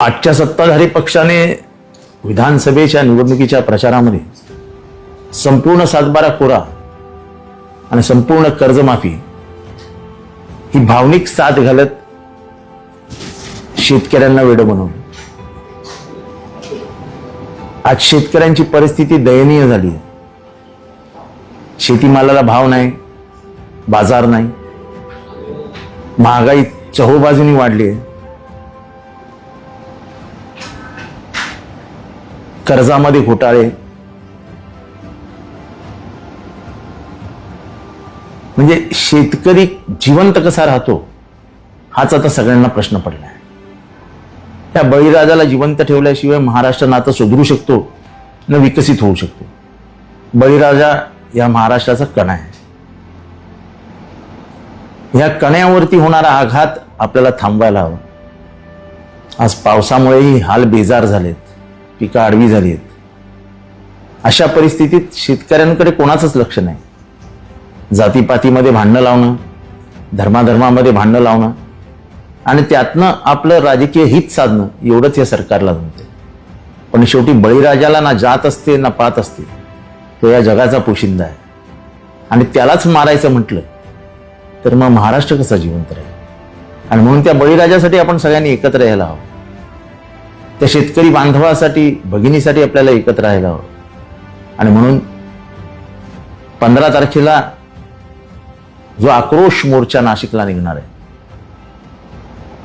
आजच्या सत्ताधारी पक्षाने विधानसभेच्या निवडणुकीच्या प्रचारामध्ये संपूर्ण सातबारा कोरा आणि संपूर्ण कर्जमाफी ही भावनिक साथ घालत शेतकऱ्यांना वेड बनवलं. आज शेतकऱ्यांची परिस्थिती दयनीय झाली. आहे शेतीमालाला भाव नाही बाजार नाही. महागाई चहोबाजूनी वाढली आहे. कर्जामध्ये घोटाळे. म्हणजे शेतकरी जिवंत कसा राहतो हाच आता सगळ्यांना प्रश्न पडला आहे त्या बळीराजाला जिवंत ठेवल्याशिवाय महाराष्ट्र नातं सुधरू शकतो न विकसित होऊ शकतो. बळीराजा या महाराष्ट्राचा कणा आहे. या कण्यावरती होणारा आघात आपल्याला थांबवायला हवा. आज पावसामुळेही हाल बेजार झालेत. पिकं आडवी झाली आहेत. अशा परिस्थितीत शेतकऱ्यांकडे कोणाचंच लक्ष नाही. जातीपातीमध्ये भांडणं लावणं धर्माधर्मामध्ये भांडणं लावणं आणि त्यातनं आपलं राजकीय हित साधणं एवढंच या सरकारला जमते पण शेवटी बळीराजाला ना जात असते ना पात असते. तो या जगाचा पोशिंदा आहे. आणि त्यालाच मारायचं म्हटलं तर मग महाराष्ट्र कसा जिवंत राहील? आणि म्हणून त्या बळीराजासाठी आपण सगळ्यांनी एकत्र यायला हवं. त्या शेतकरी बांधवासाठी भगिनीसाठी आपल्याला एकत्र राहायला हवं. आणि म्हणून पंधरा तारखेला जो आक्रोश मोर्चा नाशिकला निघणार आहे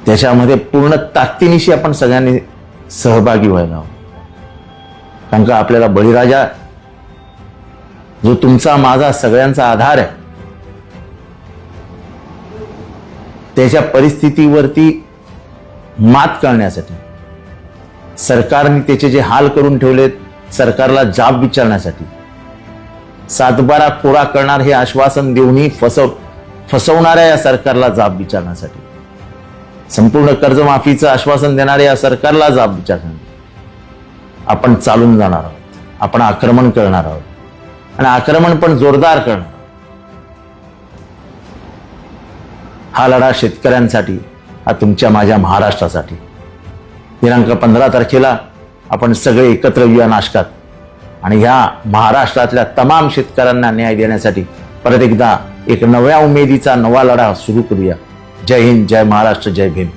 त्याच्यामध्ये पूर्ण ताकदीनिशी आपण सगळ्यांनी सहभागी व्हायला हवं. कारण का आपल्याला बळीराजा जो तुमचा माझा सगळ्यांचा आधार आहे त्याच्या परिस्थितीवरती मात करण्यासाठी सरकारने त्याचे जे हाल करून ठेवलेत सरकारला जाब विचारण्यासाठी. सातबारा कोरा करणार हे आश्वासन देऊनही फसव फसवणाऱ्या या सरकारला जाब विचारण्यासाठी. संपूर्ण कर्जमाफीचं आश्वासन देणाऱ्या या सरकारला जाब विचारण्यासाठी. आपण चालून जाणार आहोत. आपण आक्रमण करणार आहोत. आणि आक्रमण पण जोरदार करणार हा लढा शेतकऱ्यांसाठी हा तुमच्या माझ्या महाराष्ट्रासाठी. दिनांक पंधरा तारखेला आपण सगळे एकत्र येऊया नाशकात. आणि ह्या महाराष्ट्रातल्या तमाम शेतकऱ्यांना न्याय देण्यासाठी परत एकदा एक नव्या उमेदीचा नवा लढा सुरू करूया. जय हिंद जय महाराष्ट्र जय भीम.